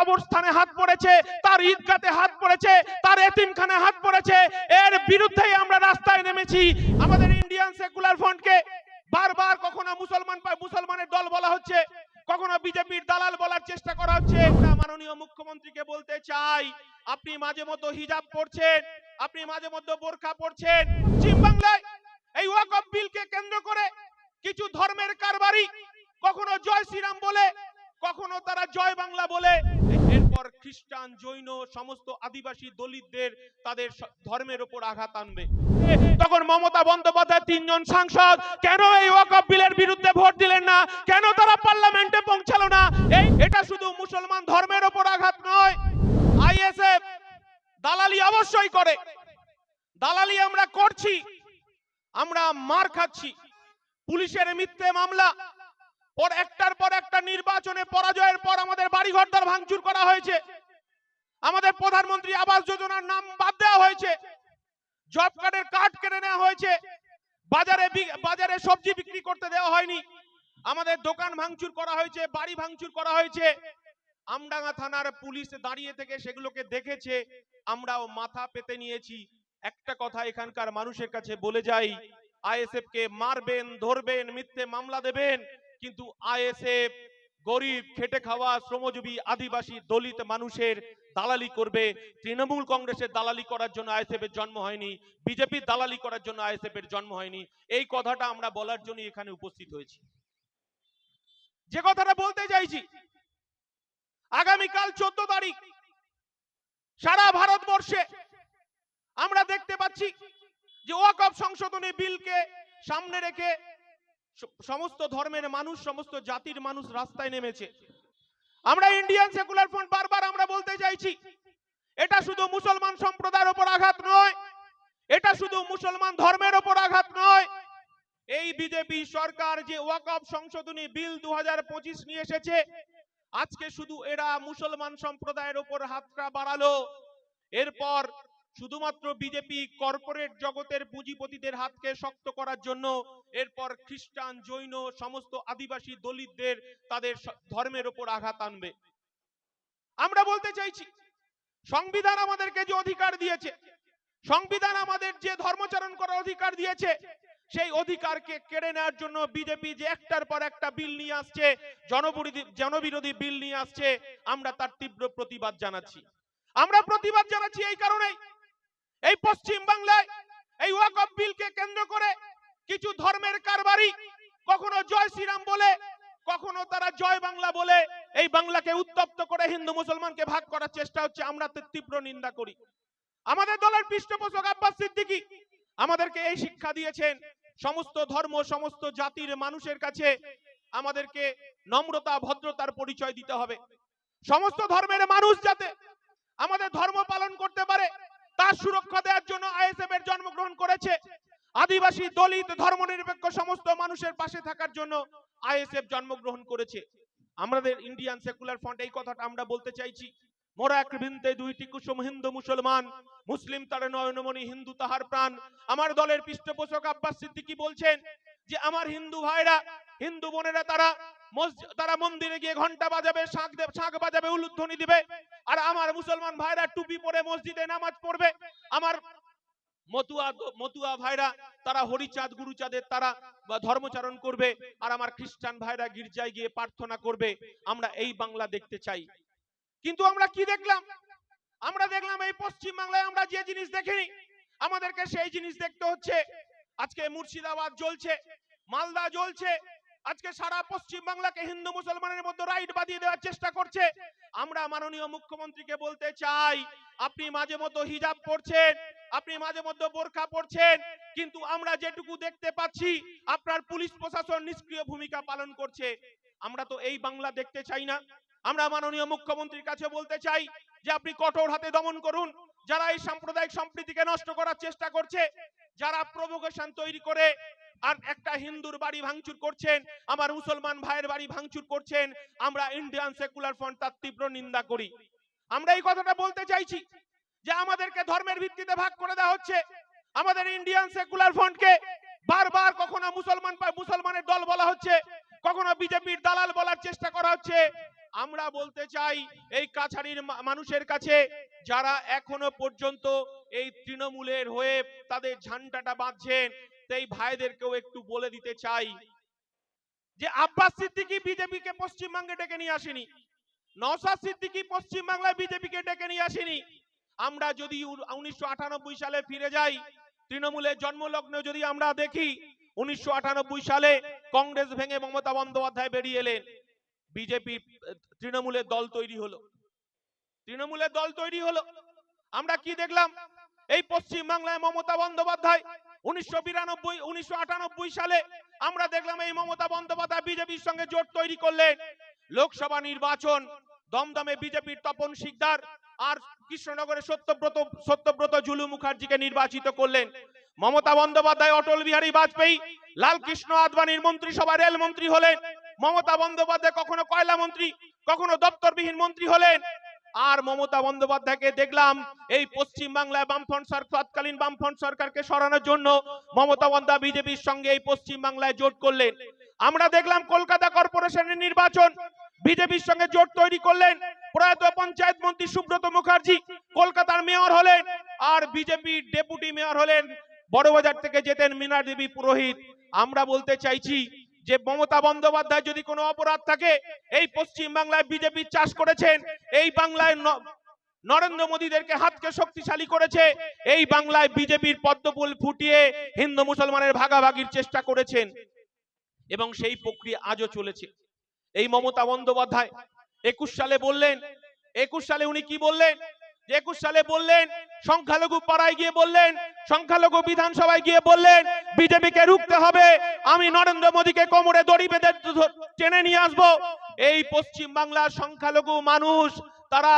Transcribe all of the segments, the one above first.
কবরস্থানে হাত পড়েছে, তার ঈদগাতে হাত পড়েছে, তার এতিমখানে হাত পড়েছে। এর বিরুদ্ধেই আমরা রাস্তায় নেমেছি। আমাদের ইন্ডিয়ান সেকুলার ফ্রন্টকে বারবার কখনো মুসলমান মুসলমানের দল বলা হচ্ছে, কখনো বিজেপির দালাল বলার চেষ্টা করা হচ্ছে। আমরা মাননীয় মুখ্যমন্ত্রীকে বলতে চাই, আপনি মাঝে মধ্যে হিজাব পড়ছেন, আপনি মাঝে মধ্যে বোরখা পড়ছেন। পশ্চিম বাংলায় এই ওয়াকফ বিলকে কেন্দ্র করে কিছু ধর্মের কারবারি কখনো জয় শ্রীরাম বলে, কখনো তারা জয় বাংলা বলে এরপর খ্রিস্টান, জৈন, সমস্ত আদিবাসী দলিতদের তাদের ধর্মের উপর আঘাত আনবে। তখন মমতা বন্দ্যোপাধ্যায় তিনজন সাংসদ, কেন এই ওয়াকফ বিলের বিরুদ্ধে ভোট দিলেন না? কেন তারা পার্লামেন্টে পৌঁছালো না? এই, এটা শুধু মুসলমান ধর্মের উপর আঘাত নয়। আইএসএফ, দালালি অবশ্যই করে। দালালি আমরা করছি। আমরা মার খাচ্ছি। পুলিশের মিথ্যে মামলা। পর একটার পর একটা নির্বাচনে পরাজয়ের পর আমাদের বাড়ি ঘরদার ভাঙচুর করা হয়েছে। আমাদের প্রধানমন্ত্রী আবাস যোজনার নাম বাদ দেওয়া হয়েছে। জব কার্ডের কার্ড কেড়ে নেওয়া হয়েছে। বাজারে বাজারে সবজি বিক্রি করতে দেওয়া হয়নি। আমাদের দোকান ভাঙচুর করা হয়েছে, বাড়ি ভাঙচুর করা হয়েছে। আমডাঙ্গা থানার পুলিশ দাঁড়িয়ে থেকে সেগুলোকে দেখেছে। আমরাও মাথা পেতে নিয়েছি। একটা কথা এখানকার মানুষের কাছে বলে যাই, আইএসএফ কে মারবেন, ধরবেন, মিথ্যে মামলা দেবেন কিন্তু আইএসএফ, গরিব, খেটে খাওয়া, শ্রমজীবী, আদিবাসী, দলিত মানুষের দালালি করবে। তৃণমূল কংগ্রেসের দালালি করার জন্য আইএসএফ এর জন্ম হয়নি। বিজেপির দালালি করার জন্য আইএসএফ এর জন্ম হয়নি। এই কথাটা আমরা বলার জন্য এখানে উপস্থিত হয়েছি। যে কথাটা বলতে চাইছি, আগামীকাল চোদ্দ তারিখ, সারা ভারতবর্ষে আমরা দেখতে পাচ্ছি যে ওয়াকফ সংশোধনী বিলকে সামনে রেখে সমস্ত ধর্মের মানুষ, সমস্ত জাতির মানুষ রাস্তায় নেমেছে। আমরা ইন্ডিয়ান সেকুলার ফ্রন্ট বারবার আমরা বলতে চাইছি, এটা শুধু মুসলমান সম্প্রদায়ের উপর আঘাত নয়, এটা শুধু মুসলমান ধর্মের উপর আঘাত নয়। এই বিজেপি সরকার যে ওয়াকফ সংশোধনী বিল দু হাজার পঁচিশ নিয়ে এসেছে, আজকে শুধু এরা মুসলমান সম্প্রদায়ের উপর হাতটা বাড়ালো। এরপর শুধুমাত্র বিজেপি কর্পোরেট জগতের পুঁজিপতিদের হাতকে শক্ত করার জন্য এরপর খ্রিস্টান, জৈন, সমস্ত আদিবাসী দলিতদের তাদের ধর্মের উপর আঘাত আনবে। আমরা বলতে চাইছি, সংবিধান আমাদেরকে যে অধিকার দিয়েছে, সংবিধান আমাদের যে ধর্মচারণ করার অধিকার দিয়েছে, সেই অধিকারকে কেড়ে নেওয়ার জন্য বিজেপি যে একটার পর একটা বিল নিয়ে আসছে, জনবিরোধী জনবিরোধী বিল নিয়ে আসছে, আমরা তার তীব্র প্রতিবাদ জানাচ্ছি। আমরা প্রতিবাদ জানাচ্ছি এই কারণেই এই পশ্চিম বাংলায়, এই ওয়াকফ বিলকে কেন্দ্র করে কিছু ধর্মের কারবারি কখনো জয় শ্রীরাম বলে, কখনো তারা জয় বাংলা বলে, এই বাংলাকে উত্তপ্ত করে হিন্দু মুসলমানকে ভাগ করার চেষ্টা হচ্ছে, আমরা তীব্র নিন্দা করি। আমাদের দলের পৃষ্ঠপোষক আব্বাস সিদ্দিকী আমাদেরকে এই শিক্ষা দিয়েছেন, সমস্ত ধর্ম, সমস্ত জাতির মানুষের কাছে আমাদেরকে নম্রতা, ভদ্রতার পরিচয় দিতে হবে। সমস্ত ধর্মের মানুষ যাতে আমাদের ধর্ম পালন করতে পারে তার সুরক্ষা দেওয়ার জন্য আইএসএফ এর জন্মগ্রহণ করেছে। আদিবাসী, দলিত, ধর্মনিরপেক্ষ সমস্ত মানুষের পাশে থাকার জন্য আইএসএফ জন্মগ্রহণ করেছে। আমাদের ইন্ডিয়ান সেকুলার ফ্রন্ট এই কথাটা আমরা বলতে চাইছি। মোরা এক বৃন্তে দুইটি কুসুম হিন্দু মুসলমান, মুসলিম তার নয়নমণি, হিন্দু তাহার প্রাণ। আমার দলের পৃষ্ঠপোষক আব্বাস সিদ্দিকী বলছেন যে, আমার হিন্দু ভাইরা, হিন্দু বোনেরা তারা তারা মন্দিরে গিয়ে ঘণ্টা বাজাবে শাঁখ দেব শাঁখ বাজাবে, উলুধ্বনি দিবে। আর আমার মুসলমান ভাইরা টুপি পরে মসজিদে নামাজ পড়বে। আমার মতুয়া মতুয়া ভাইরা, তারা হরিচাঁদ, গুরুচাঁদের তারা ধর্মচারণ করবে। আর আমার খ্রিস্টান ভাইরা গির্জায় গিয়ে প্রার্থনা করবে, আমরা এই বাংলা দেখতে চাই। কিন্তু আমরা কি দেখলাম? আমরা দেখলাম এই পশ্চিম বাংলায় আমরা যে জিনিস দেখিনি, আমাদেরকে সেই জিনিস দেখতে হচ্ছে। আজকে মুর্শিদাবাদ জ্বলছে, মালদা জ্বলছে আজকে সারা পশ্চিম বাংলাকে হিন্দু মুসলমানের মধ্যে রাইট বাঁধিয়ে দেওয়ার চেষ্টা করছে। আমরা মাননীয় মুখ্যমন্ত্রীকে বলতে চাই, আপনি মাঝে মধ্যে হিজাব পড়ছেন আপনি মাঝে মধ্যে বোরখা পড়ছেন কিন্তু আমরা যেটুকু দেখতে পাচ্ছি, আপনার পুলিশ প্রশাসন নিষ্ক্রিয় ভূমিকা পালন করছে। আমরা তো এই বাংলা দেখতে চাই না। আমরা মাননীয় মুখ্যমন্ত্রীর কাছে বলতে চাই যে আপনি কঠোর হাতে দমন করুন। যারা এই সাম্প্রদায়িক সম্প্রীতিকে নষ্ট করার চেষ্টা করছে, যারা প্রভোকেশন তৈরি করে আর একটা হিন্দুর বাড়ি ভাঙচুর করছেন, আমার মুসলমান ভাইয়ের বাড়ি ভাঙচুর করছেন, আমরা ইন্ডিয়ান সেকুলার ফ্রন্ট তার তীব্র নিন্দা করি। আমরা এই কথাটা বলতে চাইছি যে আমাদেরকে ধর্মের ভিত্তিতে ভাগ করে দেওয়া হচ্ছে। আমাদের ইন্ডিয়ান সেকুলার ফ্রন্টকে বারবার কখনো মুসলমান মুসলমানের দল বলা হচ্ছে, কখনো বিজেপির দালাল বলার চেষ্টা করা হচ্ছে। আমরা বলতে চাই এই কাছাড়ির মা- মানুষের কাছে যারা এখনও পর্যন্ত এই তৃণমূলের হয়ে তাদের ঝান্ডাটা বাঁধছেন সেই ভাইদেরকেও একটু বলে দিতে চাই যে আব্বাস সিদ্দিকী বিজেপিকে পশ্চিমবঙ্গে ডেকে নিয়ে আসেনি, নওশাদ সিদ্দিকী পশ্চিমবাংলায় বিজেপিকে ডেকে নিয়ে আসেনি। আমরা যদি উনিশশো আটানব্বই সালে ফিরে যাই, তৃণমূলের জন্মলগ্ন যদি আমরা দেখি, উনিশশো আটানব্বই সালে কংগ্রেস ভেঙে মমতা বন্দ্যোপাধ্যায় বেরিয়ে এলেন। বিজেপি তৃণমূলের দল তৈরি হলো। তৃণমূলের দল তৈরি হলো। আমরা কি দেখলাম? এই পশ্চিম বাংলায় মমতা বন্দ্যোপাধ্যায় সালে আমরা দেখলাম এই মমতা বন্দ্যোপাধ্যায় বিজেপির সঙ্গে জোট তৈরি করলেন। লোকসভা নির্বাচন, দমদমে বিজেপির তপন শিকদার আর কৃষ্ণনগরে সত্যব্রত সত্যব্রত জুলু মুখার্জিকে নির্বাচিত করলেন। মমতা বন্দ্যোপাধ্যায়, অটল বিহারী বাজপেয়ী, লালকৃষ্ণ আদবানির মন্ত্রিসভা রেল মন্ত্রী হলেন। মমতা বন্দ্যোপাধ্যায় কখনো কয়লা মন্ত্রী, কখনো দপ্তরবিহীন মন্ত্রী হলেন। আর মমতা বন্দ্যোপাধ্যায়কে দেখলাম এই পশ্চিম বাংলায় বামফ্রন্ট সরকার তৎকালীন বামফ্রন্ট সরকারকে সরানোর জন্য মমতা বন্দ্যোপাধ্যায় বিজেপির সঙ্গে এই পশ্চিম বাংলায় জোট করলেন। আমরা দেখলাম কলকাতা কর্পোরেশনের নির্বাচন, বিজেপির সঙ্গে জোট তৈরি করলেন প্রয়াত পঞ্চায়েত মন্ত্রী সুব্রত মুখার্জি, কলকাতার মেয়র হলেন আর বিজেপির ডেপুটি মেয়র হলেন বড়বাজার থেকে যেতেন মীনা দেবী পুরোহিত। আমরা বলতে চাইছি যে মমতা বন্দ্যোপাধ্যায় যদি কোনো অপরাধ থাকে, এই পশ্চিম বাংলায় বিজেপি চাষ করেছেন, এই বাংলায় নরেন্দ্র মোদীদেরকে হাতকে শক্তিশালী করেছে, এই বাংলায় বিজেপির পদ্মফুল ফুটিয়ে হিন্দু মুসলমানের ভাগাভাগির চেষ্টা করেছেন। এবং সেই প্রক্রিয়া আজও চলেছে। এই মমতা বন্দ্যোপাধ্যায় একুশ সালে বললেন, একুশ সালে উনি কি বললেন? একুশ সালে বললেন, সংখ্যালঘু পাড়ায় গিয়ে বললেন, সংখ্যালঘু বিধানসভায় গিয়ে বললেন, বিজেপিকে রুখতে হবে, আমি নরেন্দ্র মোদীকে কোমরে দড়ি বেঁধে টেনে নিয়ে আসব। এই পশ্চিম বাংলার সংখ্যালঘু মানুষ, তারা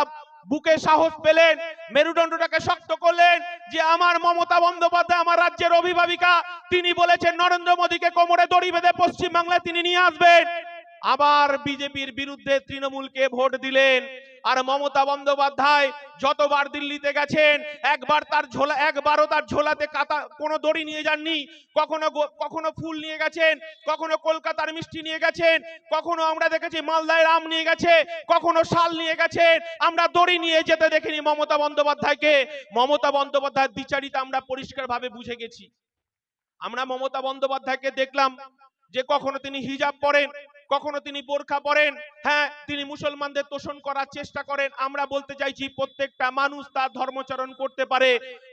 বুকে সাহস পেলেন, মেরুদণ্ডটাকে শক্ত করলেন যে আমার মমতা বন্দ্যোপাধ্যায়, আমার রাজ্যের অভিভাবিকা, তিনি বলেছেন, নরেন্দ্র মোদীকে কোমরে দড়ি বেঁধে পশ্চিম বাংলায় তিনি নিয়ে আসবেন। আবার বিজেপির বিরুদ্ধে তৃণমূলকে ভোট দিলেন। আর মমতা বন্দ্যোপাধ্যায় যতবার দিল্লিতে গেছেন, একবার তার ঝোলা, একবারও তার ঝোলাতে কাতা, কোনো দড়ি নিয়ে যাননি। কখনো কখনো ফুল নিয়ে গেছেন, কখনো কলকাতার মিষ্টি নিয়ে গেছেন, কখনো আমরা দেখেছি মালদায় রাম নিয়ে গেছে, কখনো শাল নিয়ে গেছেন, আমরা দড়ি নিয়ে যেতে দেখিনি মমতা বন্দ্যোপাধ্যায়কে। মমতা বন্দ্যোপাধ্যায়ের দ্বিচারিতা আমরা পরিষ্কারভাবে বুঝে গেছি। আমরা মমতা বন্দ্যোপাধ্যায়কে দেখলাম যে কখনো তিনি হিজাব পরেন কখনো তিনি বোরখা পরেন হ্যাঁ তিনি মুসলমানদের তোষণ করার চেষ্টা করেন। আমরা বলতে চাইছি, প্রত্যেকটা মানুষ তার ধর্মচরণ করতে পারে।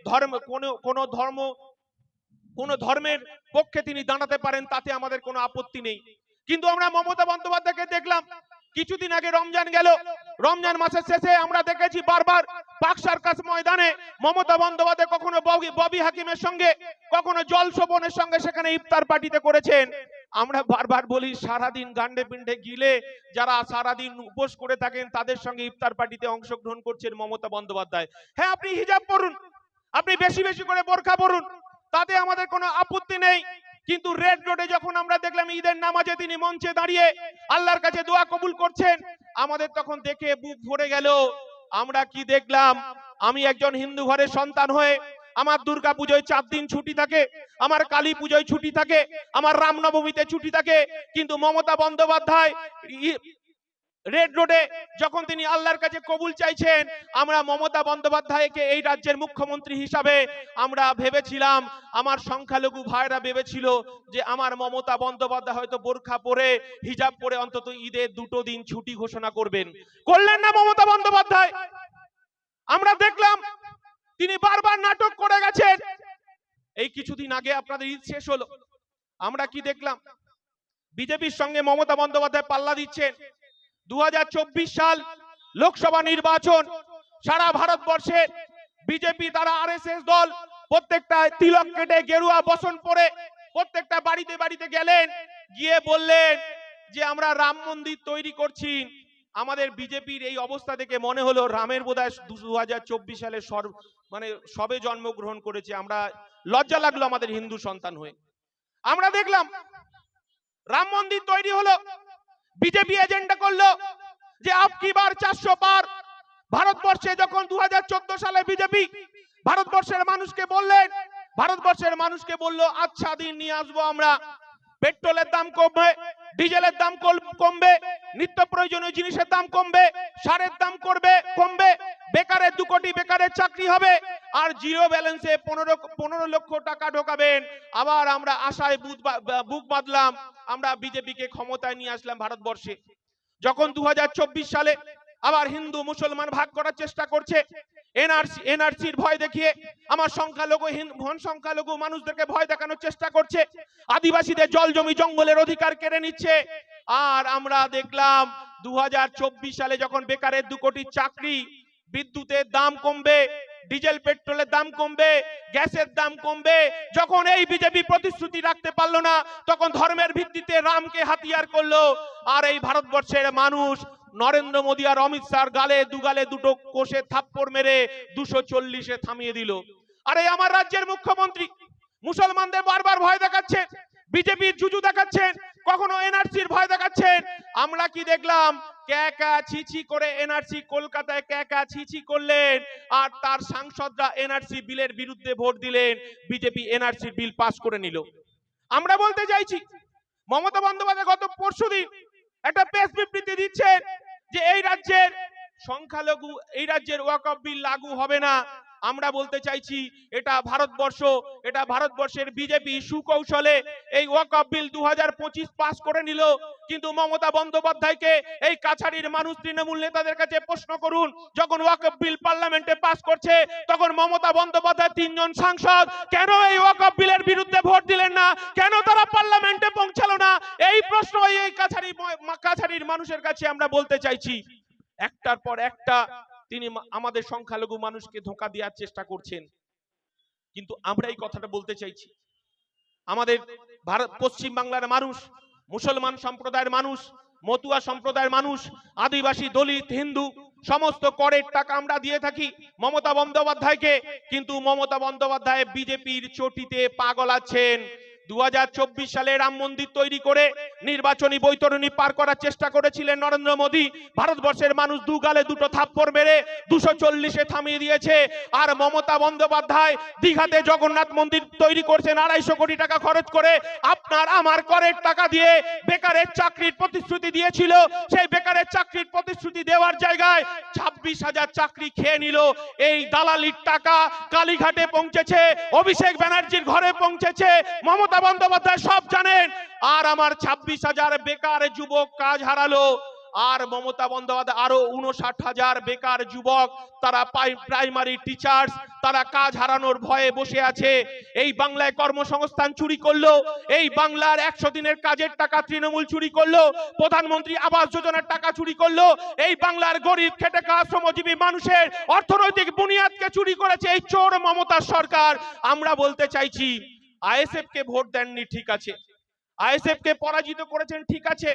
ধর্ম, কোন কোন ধর্ম, কোন ধর্মের পক্ষে তিনি দাঁড়াতে পারেন, তাতে আমাদের কোনো আপত্তি নেই। কিন্তু আমরা মমতা বন্দ্যোপাধ্যায়কে দেখলাম, কিছুদিন আগে রমজান গেল। রমজান মাসের শেষে আমরা দেখেছি বারবার পাক সার্কাস ময়দানে মমতা বন্দ্যোপাধ্যায় কখনো ববি হাকিমের সঙ্গে, কখনো জল শোভনের সঙ্গে সেখানে ইফতার পার্টিতে করেছেন। আমরা বারবার বলি, সারাদিন গান্ডে পিণ্ডে গিলে যারা সারাদিন উপোস করে থাকেন, তাদের সঙ্গে ইফতার পার্টিতে অংশগ্রহণ করছেন মমতা বন্দ্যোপাধ্যায়। হ্যাঁ আপনি হিজাব পরুন আপনি বেশি বেশি করে বোরখা পরুন তাতে আমাদের কোনো আপত্তি নেই। কিন্তু রেড রোডে যখন আমরা দেখলাম ঈদের নামাজে তিনি মঞ্চে দাঁড়িয়ে আল্লাহর কাছে দোয়া কবুল করছেন, আমাদের তখন দেখে বুক ভরে গেল। আমরা কি দেখলাম? আমি একজন হিন্দু ঘরের সন্তান হয়ে আমার দুর্গা পুজোয় চার দিন ছুটি থাকে, আমার কালী পুজোয় ছুটি থাকে, আমার রামনবমীতে ছুটি থাকে, কিন্তু মমতা বন্দ্যোপাধ্যায় রেড রোডে যখন তিনি আল্লাহর কাছে কবুল চাইছেন, আমরা মমতা বন্দ্যোপাধ্যায়কে এই রাজ্যের মুখ্যমন্ত্রী হিসাবে আমরা ভেবেছিলাম, আমার সংখ্যালঘু ভাইরা ভেবেছিল যে আমার মমতা বন্দ্যোপাধ্যায় হয়তো বোরখা পরে, হিজাব পরে অন্তত ঈদের দুটো দিন ছুটি ঘোষণা করবেন। করলেন না মমতা বন্দ্যোপাধ্যায়। আমরা দেখলাম তিনি বারবার নাটক করে গেছেন। এই কিছুদিন আগে আপনাদের ঈদ শেষ হলো। আমরা কি দেখলাম? বিজেপির সঙ্গে মমতা বন্দ্যোপাধ্যায় পাল্লা দিচ্ছেন। দুই হাজার চব্বিশ সাল লোকসভা নির্বাচন, সারা ভারতবর্ষে বিজেপি তারা আরএসএস দল প্রত্যেকটা তিলক কেটে, গেরুয়া বসন পরে প্রত্যেকটা বাড়িতে বাড়িতে গেলেন। গিয়ে বললেন যে, আমরা রাম মন্দির তৈরি করছি। আমাদের বিজেপির এই অবস্থা দেখে মনে হলো রামের বোধহয় দু হাজার চব্বিশ সালে সর- মানে সবে জন্মগ্রহণ করেছে। আমরা লজ্জা লাগল আমাদের হিন্দু সন্তান হয়ে। আমরা দেখলাম রাম মন্দির তৈরি হলো, বিজেপি এজেন্ডা করল যে আপকি বার চারশো পার। ভারতবর্ষে যখন দু হাজার চোদ্দ সালে বিজেপি ভারতবর্ষের মানুষকে বললেন, ভারতবর্ষের মানুষকে বলল আচ্ছা দিন নিয়ে আসব আমরা। পেট্রোলের দাম কমবে, ডিজেলের দাম কমবে, নিত্য প্রয়োজনীয় জিনিসের দাম কমবে, সারের দাম করবে, কমবে, বেকারের দু কোটি বেকারের চাকরি হবে, আর জিরো ব্যালেন্সে পনেরো পনেরো লক্ষ টাকা ঢোকাবেন। আবার আমরা আশায় বুধ বুক বাঁধলাম, আমরা বিজেপিকে ক্ষমতায় নিয়ে আসলাম ভারতবর্ষে। যখন দু হাজার চব্বিশ সালে আবার হিন্দু মুসলমান ভাগ করার চেষ্টা করছে। এনআরসি এনআরসির ভয় দেখিয়ে আমার সংখ্যালঘু ঘন সংখ্যালঘু মানুষদেরকে ভয় দেখানোর চেষ্টা করছে। আদিবাসীদের জল জমি জঙ্গলের অধিকার কেড়ে নিচ্ছে। আর আমরা দেখলাম দু সালে যখন বেকারের দু কোটি চাকরি, বিদ্যুতের দাম কমবে, ডিজেল, পেট্রোলের দাম কমবে, গ্যাসের দাম কমবে, যখন এই বিজেপি প্রতিশ্রুতি রাখতে পারল না, তখন ধর্মের ভিত্তিতে রামকে হাতিয়ার করল। আর এই ভারতবর্ষের মানুষ নরেন্দ্র মোদী আর অমিত শাহর গালে দুগালে দুটো কোষে থাপ্পড় মেরে দুশো চল্লিশে থামিয়ে দিল। আর আমার রাজ্যের মুখ্যমন্ত্রী, মুসলমানদের বারবার ভয় দেখাচ্ছেন বিজেপির জুজু দেখাচ্ছেন কখনো এনআরসির ভয় দেখাচ্ছেন আমরা কি দেখলাম? ক্যাকা ছিছি করে এনআরসি কলকাতায় ক্যাকা ছিছি করলেন, আর তার সাংসদরা এনআরসি বিলের বিরুদ্ধে ভোট দিলেন, বিজেপি এনআরসি বিল পাস করে নিল। আমরা বলতে চাইছি, মমতা বন্দ্যোপাধ্যায় গত পরশুদিন একটা প্রেস বিবৃতি দিচ্ছেন যে এই রাজ্যের সংখ্যালঘু এই রাজ্যের ওয়াকফ বিল লাগু হবে না। আমরা বলতে চাইছি, এটা ভারতবর্ষ, এটা ভারতবর্ষের বিজেপি সুকৌশলে এই ওয়াকফ বিল দু পাস করে নিল। কিন্তু মমতা বন্দ্যোপাধ্যায়কে এই কাছাড়ির মানুষ, তৃণমূল নেতাদের কাছে প্রশ্ন করুন, যখন ওয়াকফ বিল পার্লামেন্টে পাস করছে, তখন মমতা বন্দ্যোপাধ্যায় তিনজন সাংসদ, কেন এই ওয়াকফ বিলের বিরুদ্ধে ভোট দিলেন না? কেন তারা পার্লামেন্টে পৌঁছালো না? এই প্রশ্ন এই কাছাড়ি কাছাড়ির মানুষের কাছে আমরা বলতে চাইছি। একটার পর একটা তিনি আমাদের সংখ্যালঘু মানুষকে ধোঁকা দেওয়ার চেষ্টা করছেন। কিন্তু আমরা এই কথাটা বলতে চাইছি। আমাদের ভারত পশ্চিম বাংলার মানুষ, মুসলমান সম্প্রদায়ের মানুষ, মতুয়া সম্প্রদায়ের মানুষ, আদিবাসী, দলিত, হিন্দু, সমস্ত করের টাকা আমরা দিয়ে থাকি মমতা বন্দ্যোপাধ্যায়কে। কিন্তু মমতা বন্দ্যোপাধ্যায় বিজেপির চটিতে পাগল আছেন। দু হাজার চব্বিশ সালে রাম মন্দির তৈরি করে নির্বাচনী বৈতরণী পার করার চেষ্টা করেছিলেন নরেন্দ্র মোদী। ভারতবর্ষের মানুষ দু গালে দুটো থাপ্পড় মেরে দুশো চল্লিশে থামিয়ে দিয়েছে। আর মমতা বন্দ্যোপাধ্যায় দীঘাতে জগন্নাথ মন্দির তৈরি করছেন আড়াইশো কোটি টাকা খরচ করে। আপনার আমার করের টাকা দিয়ে বেকারের চাকরির প্রতিশ্রুতি দিয়েছিল। সেই বেকারের চাকরির প্রতিশ্রুতি দেওয়ার জায়গায় ছাব্বিশ হাজার চাকরি খেয়ে নিল। এই দালালির টাকা কালীঘাটে পৌঁছেছে, অভিষেক ব্যানার্জির ঘরে পৌঁছেছে, মমতা বন্দ্যোপাধ্যায় সব জানেন। আর আমার ছাব্বিশ হাজার বেকার যুবক কাজ হারালো। আর মমতা বন্দ্যোপাধ্যায় আরও উনষাট হাজার বেকার যুবক, তারা প্রাইমারি টিচার্স তারা কাজ হারানোর ভয়ে বসে আছে। এই বাংলায় কর্মসংস্থান চুরি করল, এই বাংলার একশো দিনের কাজের টাকা তৃণমূল চুরি করল, প্রধানমন্ত্রী আবাস যোজনার টাকা চুরি করল, এই বাংলার গরিব খেটে খাওয়া শ্রমজীবী মানুষের অর্থনৈতিক বুনিয়াদকে চুরি করেছে এই চোর মমতার সরকার। আমরা বলতে চাইছি আইএসএফ কে ভোট দেননি, ঠিক আছে। আইএসএফ কে পরাজিত করেছেন, ঠিক আছে।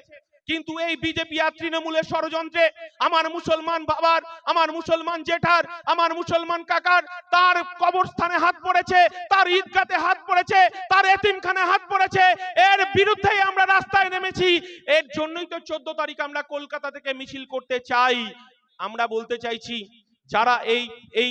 কিন্তু এই বিজেপি আর তৃণমূলের ষড়যন্ত্রে আমার মুসলমান বাবার, আমার মুসলমান জেঠার, আমার মুসলমান কাকার, তার কবরস্থানে হাত পড়েছে, তার ঈদগাতে হাত পড়েছে, তার এতিমখানে হাত পড়েছে। এর বিরুদ্ধেই আমরা রাস্তায় নেমেছি। এর জন্যই তো চোদ্দ তারিখ আমরা কলকাতা থেকে মিছিল করতে চাই। আমরা বলতে চাইছি, যারা এই এই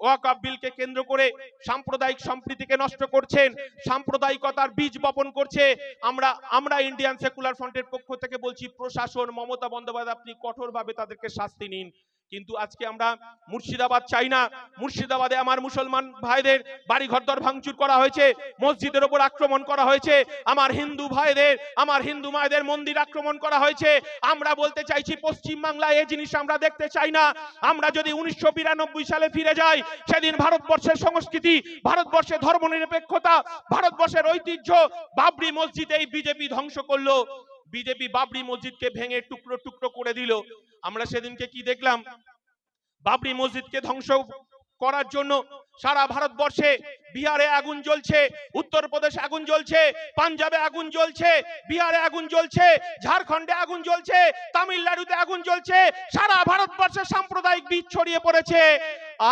ওয়াকফ বিলকে কেন্দ্র করে সাম্প্রদায়িক সম্প্রীতিকে নষ্ট করছেন, সাম্প্রদায়িকতার বীজ বপন করছে। আমরা আমরা ইন্ডিয়ান সেকুলার ফ্রন্টের পক্ষ থেকে বলছি, প্রশাসন মমতা বন্দ্যোপাধ্যায়, আপনি কঠোরভাবে তাদেরকে শাস্তি নিন। কিন্তু আজকে আমরা মুর্শিদাবাদ চাই না। মুর্শিদাবাদে আমার মুসলমান ভাইদের বাড়ি ঘরদর ভাঙচুর করা হয়েছে, মসজিদের ওপর আক্রমণ করা হয়েছে, আমার হিন্দু ভাইদের, আমার হিন্দু মায়েদের মন্দির আক্রমণ করা হয়েছে। আমরা বলতে চাইছি পশ্চিম বাংলায় এই জিনিস আমরা দেখতে চাই না। আমরা যদি উনিশশো বিরানব্বই সালে ফিরে যাই, সেদিন ভারতবর্ষের সংস্কৃতি ভারতবর্ষের ধর্মনিরপেক্ষতা, ভারতবর্ষের ঐতিহ্য, বাবরি মসজিদ এই বিজেপি ধ্বংস করল। বিজেপি বাবরি মসজিদকে ভেঙে টুকরো টুকরো করে দিল। আমরা সেদিনকে কি দেখলাম? বাবরি মসজিদকে ধ্বংস করার জন্য সারা ভারতবর্ষে বিহারে আগুন জ্বলছে, উত্তরপ্রদেশে আগুন জ্বলছে, পাঞ্জাবে আগুন জ্বলছে, বিহারে আগুন জ্বলছে, ঝাড়খণ্ডে আগুন জ্বলছে, তামিলনাড়ুতে আগুন জ্বলছে, সারা ভারতবর্ষে সাম্প্রদায়িক বীজ ছড়িয়ে পড়েছে।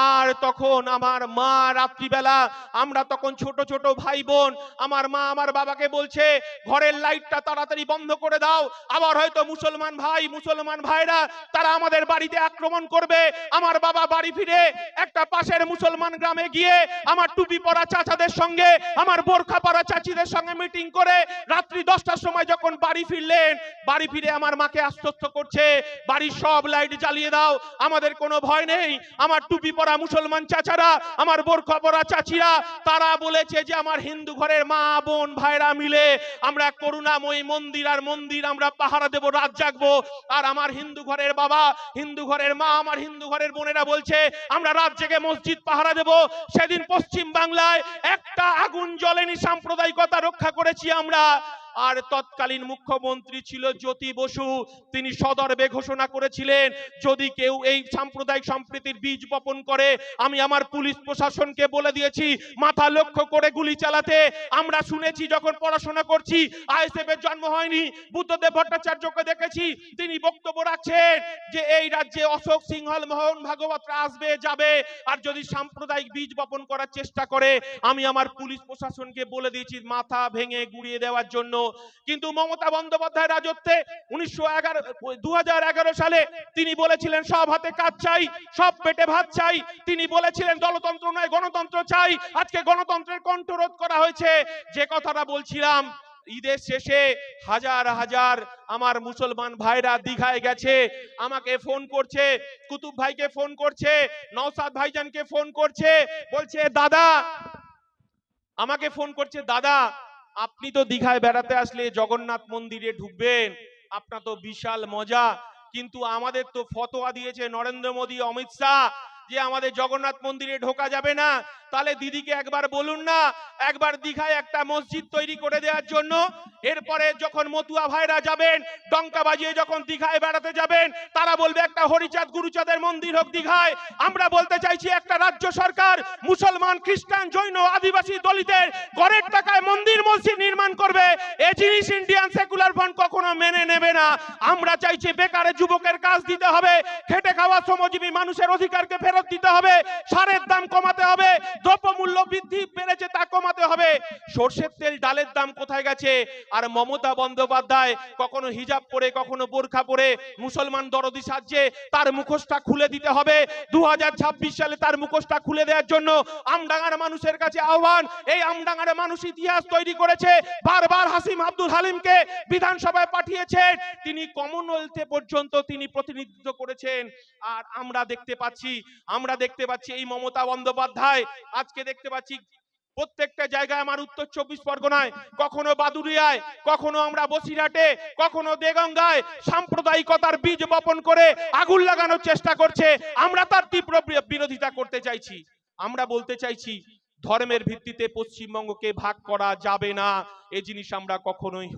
আর তখন আমার মা রাত্রিবেলা, আমরা তখন ছোট ছোট ভাই বোন আমার মা আমার বাবাকে বলছে, ঘরের লাইটটা তাড়াতাড়ি বন্ধ করে দাও, আবার হয়তো মুসলমান ভাই, মুসলমান ভাইরা, তারা আমাদের বাড়িতে আক্রমণ করবে। আমার বাবা বাড়ি ফিরে একটা পাশের মুসলমান গ্রামে গিয়ে আমার টুপি পরা চাচাদের সঙ্গে, আমার বোরখা পরা চাচিদের সঙ্গে মিটিং করে রাত্রি দশটার সময় যখন বাড়ি ফিরলেন, বাড়ি ফিরে আমার মাকে আশ্বস্ত করছে, বাড়ির সব লাইট জ্বালিয়ে দাও, আমাদের কোনো ভয় নেই, আমার টুপি পরা মুসলমান চাচারা, আমার বোরখা পরা চাচিরা, তারা বলেছে যে আমার হিন্দু ঘরের মা, বোন, ভাইরা মিলে আমরা করুণাময়ী মন্দির আর মন্দির আমরা পাহারা দেব, রাত জাগবো। আর আমার হিন্দু ঘরের বাবা, হিন্দু ঘরের মা, আমার হিন্দু ঘরের বোনেরা বলছে, আমরা রাত জেগে মসজিদ পাহারা দেব সেদিন পশ্চিম বাংলায় একটা আগুন জ্বলেনি সাম্প্রদায়িকতা রক্ষা করেছি আমরা। আর তৎকালীন মুখ্যমন্ত্রী ছিল জ্যোতি বসু। তিনি সদর্বে ঘোষণা করেছিলেন, যদি কেউ এই সাম্প্রদায়িক সম্প্রীতির বীজ বপন করে, আমি আমার পুলিশ প্রশাসনকে বলে দিয়েছি, মাথা লক্ষ্য করে গুলি চালাতে। আমরা শুনেছি যখন পড়াশোনা করছি, আইএসএফ এর জন্ম হয়নি, বুদ্ধদেব ভট্টাচার্যকে দেখেছি। তিনি বক্তব্য রাখছেন যে, এই রাজ্যে অশোক সিংহল, মোহন ভাগবতরা আসবে, যাবে। আর যদি সাম্প্রদায়িক বীজ বপন করার চেষ্টা করে, আমি আমার পুলিশ প্রশাসনকে বলে দিয়েছি মাথা ভেঙে গুড়িয়ে দেওয়ার জন্য। কিন্তু মমতা বন্দ্যোপাধ্যায় রাজত্বে উনিশশো এগারো দু সালে তিনি বলেছিলেন, সব হাতে কাজ চাই, সব পেটে ভাত চাই। তিনি বলেছিলেন দলতন্ত্র নয়, গণতন্ত্র চাই। আজকে গণতন্ত্রের কণ্ঠরোধ করা হয়েছে। যে কথাটা বলছিলাম, ঈদের শেষে হাজার হাজার আমার মুসলমান ভাইরা দীঘায় গেছে। আমাকে ফোন করছে, কুতুব ভাইকে ফোন করছে নওসাদ ভাইজানকে ফোন করছে, বলছে, দাদা, আমাকে ফোন করছে, দাদা আপনি তো দীঘায় বেড়াতে আসলে জগন্নাথ মন্দিরে ঢুকবেন, আপনার তো বিশাল মজা। কিন্তু আমাদের তো ফতোয়া দিয়েছে নরেন্দ্র মোদী, অমিত শাহ, যে আমাদের জগন্নাথ মন্দিরে ঢোকা যাবে না। তাহলে দিদিকে একবার বলুন না, একবার দীঘায় একটা মসজিদ তৈরি করে দেওয়ার জন্য। এরপরে যখন মতুয়া ভাইরা যাবেন, ডঙ্কা বাজিয়ে যখন দীঘায় বেড়াতে যাবেন, তারা বলবে একটা হরিচাঁদ গুরুচাঁদের মন্দির হোক দীঘায়। আমরা বলতে চাইছি একটা রাজ্য সরকার, মুসলমান, খ্রিস্টান, জৈন, আদিবাসী দলিতের ঘরের টাকায় মন্দির মসজিদ নির্মাণ করবে। এ জিনিস ইন্ডিয়ান সেকুলার ফান্ড কখনো মেনে নেবে না। আমরা চাইছি বেকারে যুবকের কাজ দিতে হবে, খেটে খাওয়া শ্রমজীবী মানুষের অধিকারকে ফেরত দিতে হবে, সারের দাম কমাতে হবে দ্রব্যমূল্য বৃদ্ধি বেড়েছে তা কমাতে হবে। সর্ষের তেল ডালের দাম কোথায় গেছে? আর মমতা বন্দ্যোপাধ্যায় কখনো হিজাব পরে, কখনো বোরখা পরে মুসলমান দরদি সাজছে, তার মুখোশটা খুলে দিতে হবে। দু সালে তার মুখোশটা খুলে দেওয়ার জন্য আমডাঙ্গার মানুষের কাছে আহ্বান। এই আমডাঙ্গার মানুষ ইতিহাস তৈরি করেছে। বারবার হাসিম আব্দুল হালিমকে বিধানসভায় পাঠিয়েছেন। তিনি কমনওয়েলথে পর্যন্ত তিনি প্রতিনিধিত্ব করেছেন। আর আমরা দেখতে পাচ্ছি, আমরা দেখতে পাচ্ছি এই মমতা বন্দ্যোপাধ্যায় আজকে দেখতে পাচ্ছি প্রত্যেকটা জায়গায় আমার উত্তর চব্বিশ পরগনায়, কখনো বাদুরিয়ায় কখনো আমরা বসিরহাটে, কখনো দেগঙ্গায় সাম্প্রদায়িকতার বীজ বপন করে আগুন লাগানোর চেষ্টা করছে। আমরা তার তীব্র বিরোধিতা করতে চাইছি। আমরা বলতে চাইছি, ধর্মের ভিত্তিতে পশ্চিমবঙ্গকে ভাগ করা যাবে না। এ জিনিস আমরা কখনোই